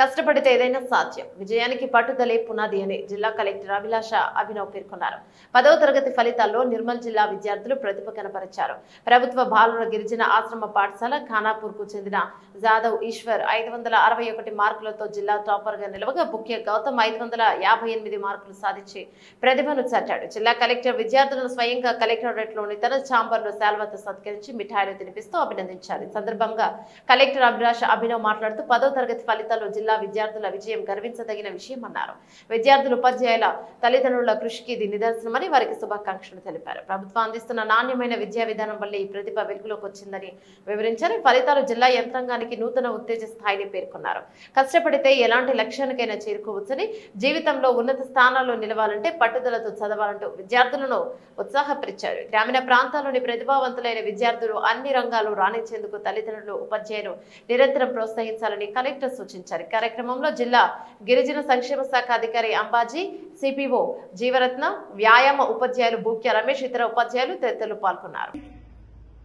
కష్టపడితే ఏదైనా సాధ్యం. విజయానికి పట్టుదలే పునాది అని జిల్లా కలెక్టర్ అభిలాష అభినవ్ పేర్కొన్నారు. పదవ తరగతి ఫలితాల్లో నిర్మల్ జిల్లా విద్యార్థులు ప్రతిభ కనపరిచారు. ప్రభుత్వ బాలుర గిరిజన ఆశ్రమ పాఠశాల ఖానాపూర్కు చెందిన జాదవ్ ఈశ్వర్ ఐదు వందల అరవై ఒకటి మార్కులతో జిల్లా టాపర్గా నిలవగా బుక్య గౌతమ్ ఐదు వందల యాభై ఎనిమిది మార్కులు సాధించి ప్రతిభను చాటాడు. జిల్లా కలెక్టర్ విద్యార్థులను స్వయంగా కలెక్టరేట్లోని తన ఛాంబర్లో శాల్వతో సత్కరించి మిఠాయిలు తినిపిస్తూ అభినందించారు. ఈ సందర్భంగా కలెక్టర్ అభిలాష అభినవ్ మాట్లాడుతూ పదో తరగతి ఫలితాల్లో జిల్లా విద్యార్థుల విజయం గర్వించదగిన విషయం అన్నారు. విద్యార్థులు ఉపాధ్యాయుల తల్లిదండ్రుల కృషికి ఇది నిదర్శనమని వారికి శుభాకాంక్షలు తెలిపారు. ప్రభుత్వం అందిస్తున్న నాణ్యమైన విద్యా విధానం వల్ల ఈ ప్రతిభ వెలుగులోకి వచ్చిందని వివరించారు. ఫలితాలు జిల్లా యంత్రాంగానికి నూతన ఉత్తేజ స్థాయిని పేర్కొన్నారు. కష్టపడితే ఎలాంటి లక్ష్యానికైనా చేరుకోవచ్చని జీవితంలో ఉన్నత స్థానాల్లో నిలవాలంటే పట్టుదలతో చదవాలంటూ విద్యార్థులను ఉత్సాహపరిచారు. గ్రామీణ ప్రాంతాల్లోని ప్రతిభావంతులైన విద్యార్థులు అన్ని రంగాలు రాణించేందుకు తల్లిదండ్రులు ఉపాధ్యాయులు నిరంతరం ప్రోత్సహించాలని కలెక్టర్ సూచించారు. కార్యక్రమంలో జిల్లా గిరిజన సంక్షేమ శాఖ అధికారి అంబాజీ సిపిఓ జీవరత్న వ్యాయామ ఉపాధ్యాయులు బూక్య రమేష్ ఇతర ఉపాధ్యాయులు తదితరులు పాల్గొన్నారు.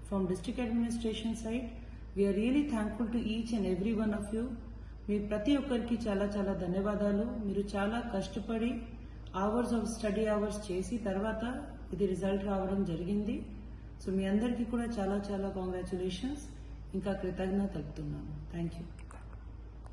From district administration side we are really thankful to each and every one of you. మీ ప్రతి ఒక్కరికి చాలా చాలా ధన్యవాదాలు. మీరు చాలా కష్టపడి అవర్స్ ఆఫ్ స్టడీ అవర్స్ చేసి తర్వాత ఇది రిజల్ట్ రావడం జరిగింది. సో మీ అందరికీ కూడా చాలా చాలా కాంగ్రాచులేషన్స్ ఇంకా కృతజ్ఞత తెలుపుతున్నాను. Thank you